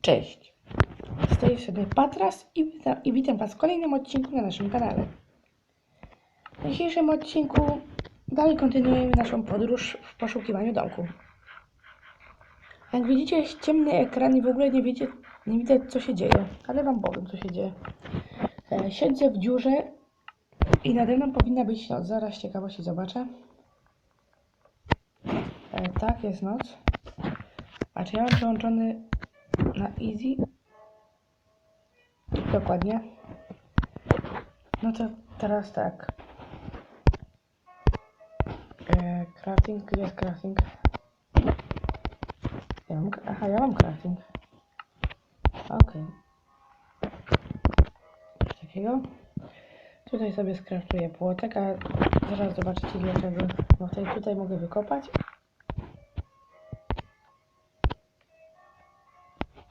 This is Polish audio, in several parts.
Cześć! Tej strony Patras i witam, i witam Was w kolejnym odcinku na naszym kanale. W dzisiejszym odcinku dalej kontynuujemy naszą podróż w poszukiwaniu domku. Jak widzicie jest ciemny ekran i w ogóle nie, wiecie, nie widać co się dzieje, ale Wam powiem co się dzieje. E, siedzę w dziurze i nade mną powinna być noc. Zaraz ciekawości zobaczę. E, tak, jest noc. A czy ja mam przełączony na easy? Dokładnie. No to teraz tak. E, crafting, gdzie jest crafting? Ja mam, aha, ja mam crafting. Okej. Coś takiego. Tutaj sobie skraftuję płotek, a zaraz zobaczycie dlaczego. Bo tutaj, tutaj mogę wykopać.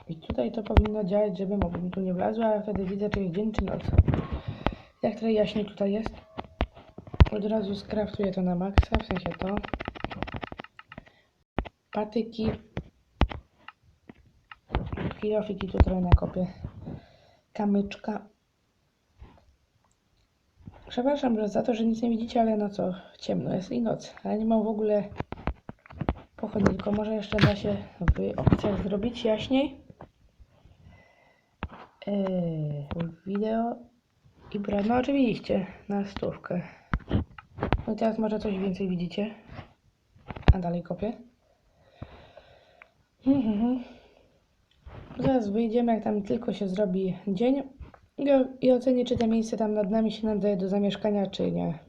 I tutaj to powinno działać, żeby moby mi tu nie wlazły, a wtedy widzę, czy jest dzień, czy noc. Jak trochę jaśniej tutaj jest, od razu skraftuję to na maksa, w sensie to. Patyki. Kilofiki tu trochę nakopię. Kamyczka. Przepraszam że za to, że nic nie widzicie, ale no co, ciemno jest i noc. Ale nie mam w ogóle pochodni, tylko może jeszcze da się w opcjach zrobić jaśniej. Eee, wideo i bra. No oczywiście, na stówkę. No i teraz może coś więcej widzicie. A dalej kopię. Mhm, mhm. Zaraz wyjdziemy, jak tam tylko się zrobi dzień i, ocenię, czy to miejsce tam nad nami się nadaje do zamieszkania, czy nie.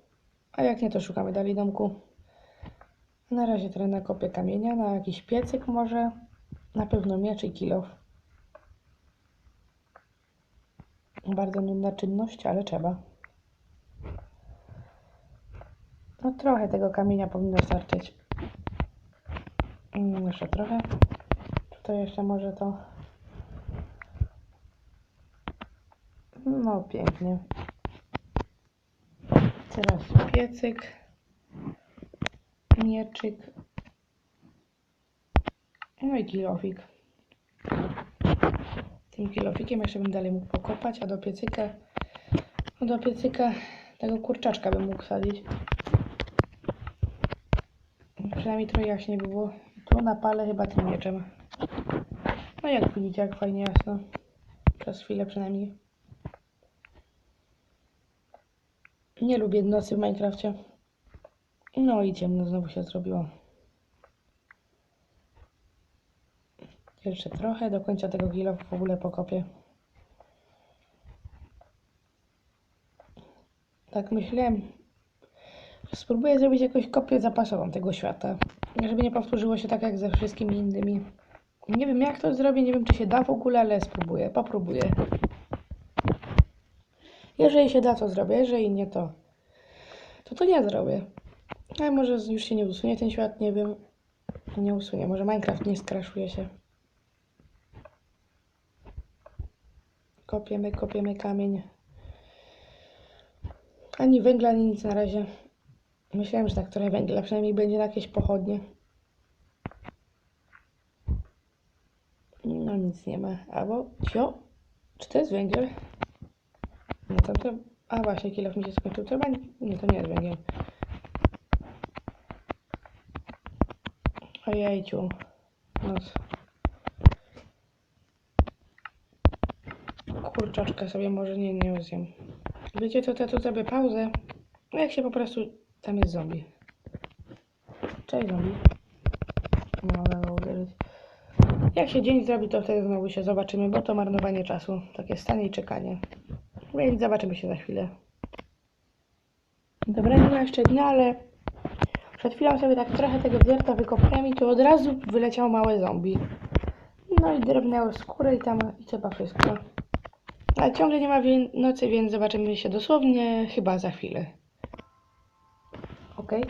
A jak nie, to szukamy dalej domku. Na razie trochę nakopię kamienia, na jakiś piecyk może. Na pewno miecz i kilof. Bardzo nudna czynność, ale trzeba. No trochę tego kamienia powinno starczyć. Mm, Jeszcze trochę. Tutaj jeszcze może to. No pięknie. Teraz piecyk. Mieczyk. No i kilofik. Tym kilofikiem jeszcze bym dalej mógł pokopać, a do piecyka, do piecyka tego kurczaczka bym mógł sadzić. Przynajmniej trochę jaśniej by było. Tu napalę chyba tym mieczem. No jak widzicie, jak fajnie jasno. Przez chwilę przynajmniej. Nie lubię nocy w Minecrafcie. No i ciemno znowu się zrobiło. Jeszcze trochę, do końca tego kilo w ogóle pokopię. Tak myślałem, spróbuję zrobić jakąś kopię zapasową tego świata, żeby nie powtórzyło się tak jak ze wszystkimi innymi. Nie wiem jak to zrobię, nie wiem czy się da w ogóle, ale spróbuję, popróbuję. Jeżeli się da, to zrobię, jeżeli nie, to to, to nie zrobię. Ale może już się nie usunie ten świat, nie wiem. Nie usunie, może Minecraft nie skraszuje się. Kopiemy, kopiemy kamień. Ani węgla, ani nic na razie. Myślałem, że tak trochę węgla, przynajmniej będzie na jakieś pochodnie. No nic nie ma. Albo, cio, czy to jest węgiel? No to, to a właśnie, kilof mi się skończył. Nie, to nie jest węgiel. Ojejciu. Noc. Kurczaczka sobie może nie, nie zjem. Wiecie co, to tu zrobię pauzę. Jak się po prostu... Tam jest zombie. Cześć zombie. Mogę go uderzyć. Jak się dzień zrobi, to wtedy znowu się zobaczymy, bo to marnowanie czasu. Takie stanie i czekanie. Więc zobaczymy się za chwilę. Dobra, nie ma jeszcze dnia, ale przed chwilą sobie tak trochę tego wierta wykopałem i tu od razu wyleciał małe zombie. No i drobnęło skórę i tam i chyba wszystko. Ale ciągle nie ma nocy, więc zobaczymy się dosłownie chyba za chwilę. Okej.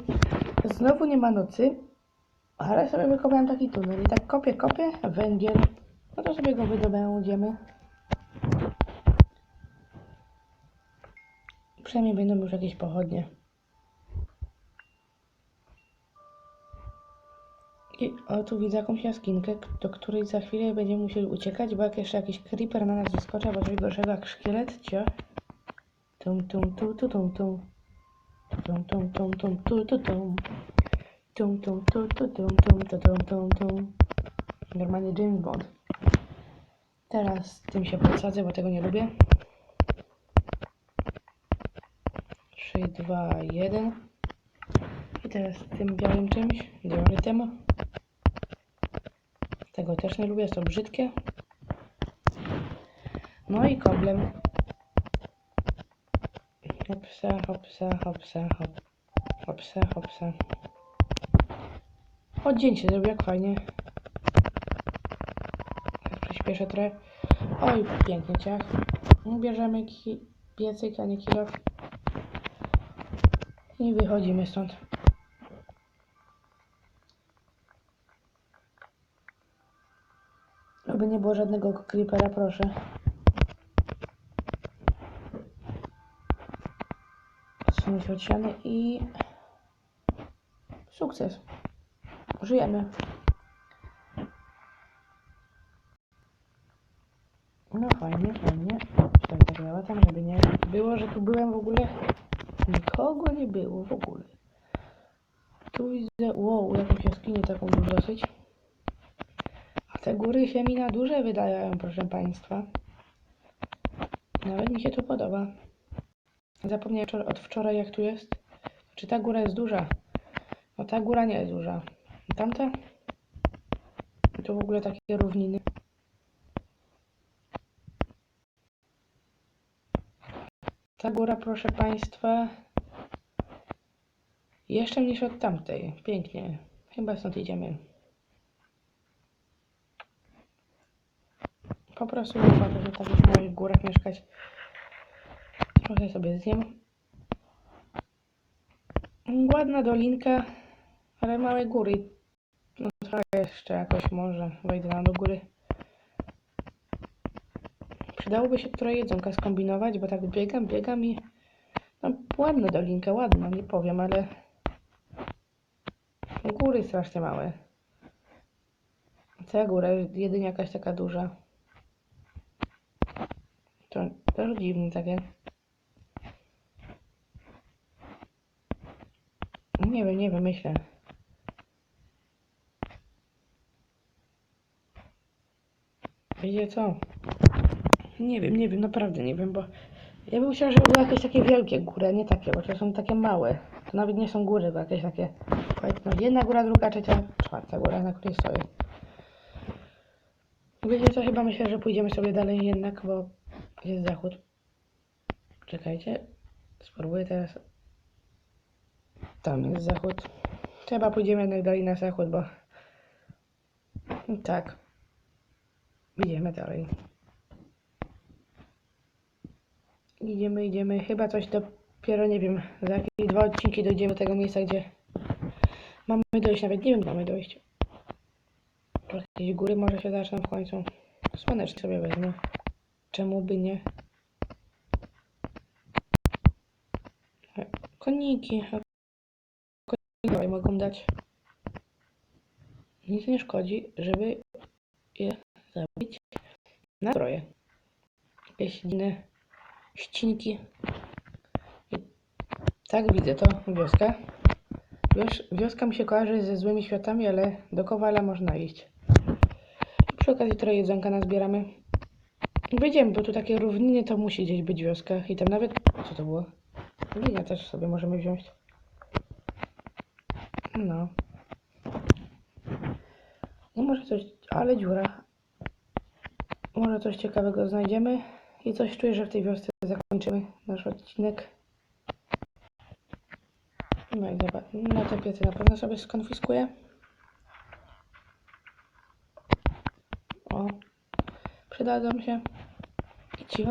Znowu nie ma nocy, ale sobie wykopałem taki tunel i tak kopię, kopię, węgiel. No to sobie go wydobędziemy. Przynajmniej będą już jakieś pochodnie. I o, tu widzę jakąś jaskinkę, do której za chwilę będziemy musieli uciekać, bo jak jeszcze jakiś creeper na nas wyskoczy, albo coś gorszego jak szkielet, cio. Tum, tum, tu, tu, tum, tum. Tum, tum, tum, tum, tu, tu, tum. Tum, tum, tu, tu, tum, tum, tu, tum, tum, tum. Normalnie James Bond. Teraz tym się podsadzę, bo tego nie lubię. 3, 2, 1. I teraz tym białym czymś, diorytem. Tego też nie lubię, to brzydkie. No i koblem. Hopsa, hopsa, hopsa, hop. Hopsa, hopsa. Oddzień się zrobił, jak fajnie. Przyspieszę trochę. Oj, pięknie ciach. Bierzemy ki piecyk, a nie kilo. I wychodzimy stąd. Aby nie było żadnego creepera, proszę. Odsunąć się od ściany i... Sukces. Żyjemy. No fajnie, fajnie. Tutaj tak tam, żeby nie było, że tu byłem w ogóle. Nikogo nie było w ogóle. Tu widzę, wow, jakąś jaskinię taką dosyć. Te góry się mi na duże wydają, proszę Państwa. Nawet mi się to podoba. Zapomniałem od wczoraj jak tu jest. Czy ta góra jest duża? No ta góra nie jest duża. Tamta? To w ogóle takie równiny. Ta góra, proszę Państwa, jeszcze mniejsza od tamtej. Pięknie. Chyba stąd idziemy. Po prostu nie warto w takich małych górach mieszkać. Trochę sobie zjem. Ładna dolinka, ale małe góry. No trochę jeszcze jakoś może wejdę na do góry. Przydałoby się trochę jedzonka skombinować, bo tak biegam, biegam i... No ładna dolinka, ładna, nie powiem, ale... Góry strasznie małe. Ta góra jedynie jakaś taka duża. Też dziwne takie. Nie wiem, nie wiem, myślę. Wiecie co? Nie wiem, nie wiem, naprawdę nie wiem, bo ja bym chciał, żeby były jakieś takie wielkie góry, a nie takie, bo to są takie małe. To nawet nie są góry, bo jakieś takie, powiedzmy, jedna góra, druga, trzecia, czwarta góra, na której stoję. Wiecie co, chyba myślę, że pójdziemy sobie dalej jednak, bo jest zachód. Czekajcie, spróbuję teraz. Tam jest zachód. Trzeba pójdziemy jednak dalej na zachód, bo... Tak. Idziemy dalej. Idziemy, idziemy. Chyba coś dopiero, nie wiem, za jakieś dwa odcinki dojdziemy do tego miejsca, gdzie mamy dojść. Nawet nie wiem, mamy dojść. Jakieś góry może się zaczną w końcu. Słonecznik sobie wezmę. Czemu by nie? Koniki. a Koniki mogą dać. Nic nie szkodzi, żeby je zabić na troje. Jakieś inne ścinki. I tak widzę to, wioska. Wios, wioska mi się kojarzy ze złymi światami, ale do Kowala można iść. Przy okazji trochę jedzonka nazbieramy. Wyjdziemy, bo tu takie równiny to musi gdzieś być wioska. I tam nawet, co to było? Linia też sobie możemy wziąć. No. No może coś, ale dziura. Może coś ciekawego znajdziemy. I coś czuję, że w tej wiosce zakończymy nasz odcinek. No i zobacz, no te piece na pewno sobie skonfiskuję. O, przydadzą się.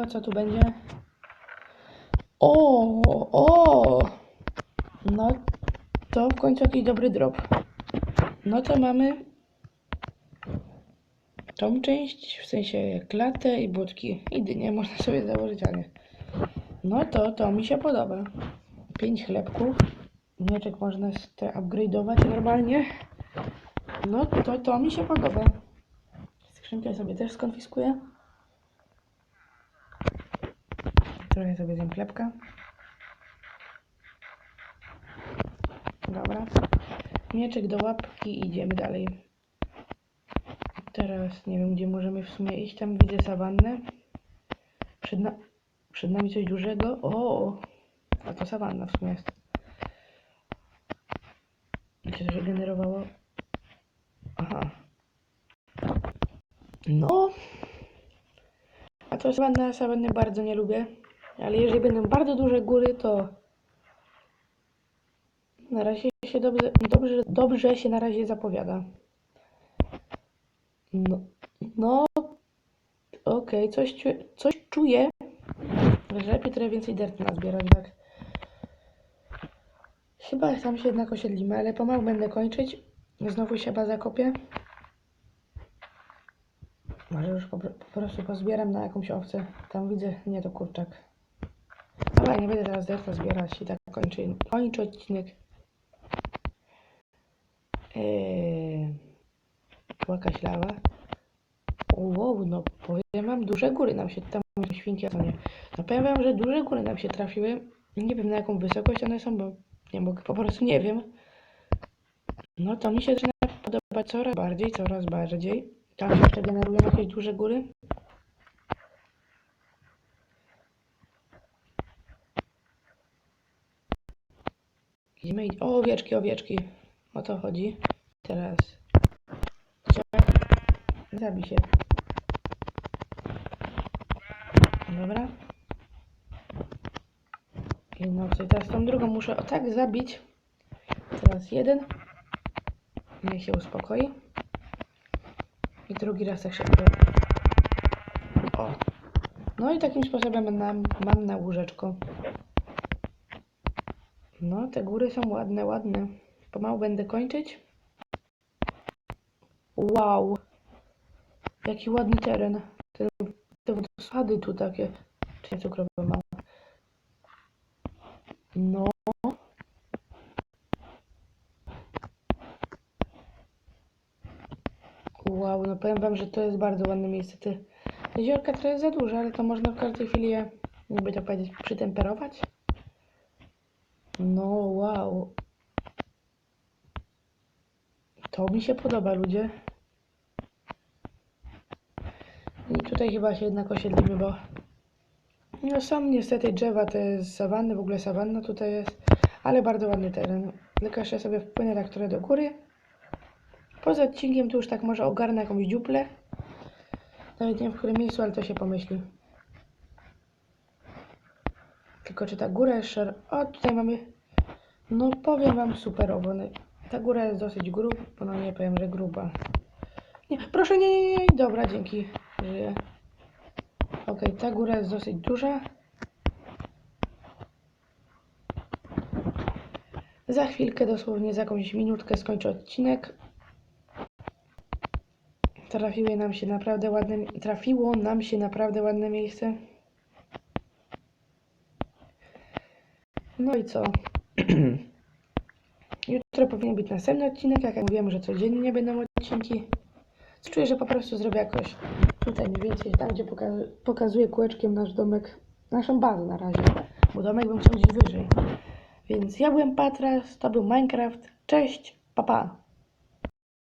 Co tu będzie? O, o! No, to w końcu jakiś dobry drop. No to mamy tą część, w sensie klatę i budki. I dynię można sobie założyć, a nie. No to, to mi się podoba. Pięć chlebków. Mieczek można upgrade'ować normalnie. No to, to mi się podoba. Skrzynkę sobie też skonfiskuję. Trochę sobie zjem chlebka. Dobra. Mieczek do łapki i idziemy dalej. Teraz nie wiem, gdzie możemy w sumie iść. Tam widzę sawannę. Przed, na... Przed nami coś dużego. O! A to sawanna w sumie jest. Gdzie to się generowało? Aha. No. A to sawanna, sawanny bardzo nie lubię. Ale jeżeli będą bardzo duże góry, to na razie się dobrze, dobrze, dobrze się na razie zapowiada. No, no okej, coś, czu- coś czuję, że lepiej trochę więcej derty nazbierać, tak. Chyba tam się jednak osiedlimy, ale pomału będę kończyć. Znowu się baza kopię. Może już po, po prostu pozbieram na jakąś owcę. Tam widzę, nie to kurczak. Ale nie będę teraz derta zbierać i tak kończy, kończę odcinek. Eee, jakaś lawa. Wow, no powiem wam, duże góry nam się tam świnki, a nie. No powiem wam, że duże góry nam się trafiły. Nie wiem na jaką wysokość one są, bo nie mogę, po prostu nie wiem. No to mi się zaczyna podobać coraz bardziej, coraz bardziej. Tam się jeszcze generują jakieś duże góry. Idziemy, id- o owieczki, owieczki. O to chodzi. Teraz. Gdzie? Zabij się. Dobra. Jedną sobie teraz tą drugą muszę o tak zabić. Teraz jeden. Niech się uspokoi. I drugi raz tak szybko. O. No i takim sposobem mam, mam na łóżeczko. No, te góry są ładne, ładne. Pomału będę kończyć. Wow. Jaki ładny teren. Te, te tu takie. Czy cukrowe małe. No. Wow, no powiem wam, że to jest bardzo ładne miejsce. Te jeziorka trochę jest za duże, ale to można w każdej chwili je, jakby to powiedzieć, przytemperować. No, wow. To mi się podoba, ludzie. I tutaj chyba się jednak osiedlimy, bo no są niestety drzewa, jest sawanny, w ogóle sawanna tutaj jest, ale bardzo ładny teren. Tylko jeszcze sobie wpłynę tak trochę do góry. Poza odcinkiem tu już tak może ogarnę jakąś dziuplę. Nawet nie wiem w którym miejscu, ale to się pomyśli. Tylko czy ta góra jest szar... O, tutaj mamy... No powiem wam super obony. Ta góra jest dosyć gruba, no nie powiem, że gruba. Nie, proszę, nie, nie, nie, dobra, dzięki, żyję. Okej, ta góra jest dosyć duża. Za chwilkę, dosłownie za jakąś minutkę skończę odcinek. Trafiły nam się naprawdę ładne, trafiło nam się naprawdę ładne miejsce. No i co? Jutro powinien być następny odcinek, jak ja mówiłem, że codziennie będą odcinki. Czuję, że po prostu zrobię jakoś tutaj mniej więcej tam, gdzie poka- pokazuję kółeczkiem nasz domek, naszą bazę na razie, bo domek bym chciał gdzieś wyżej. Więc ja byłem Patras, to był Minecraft. Cześć, pa pa!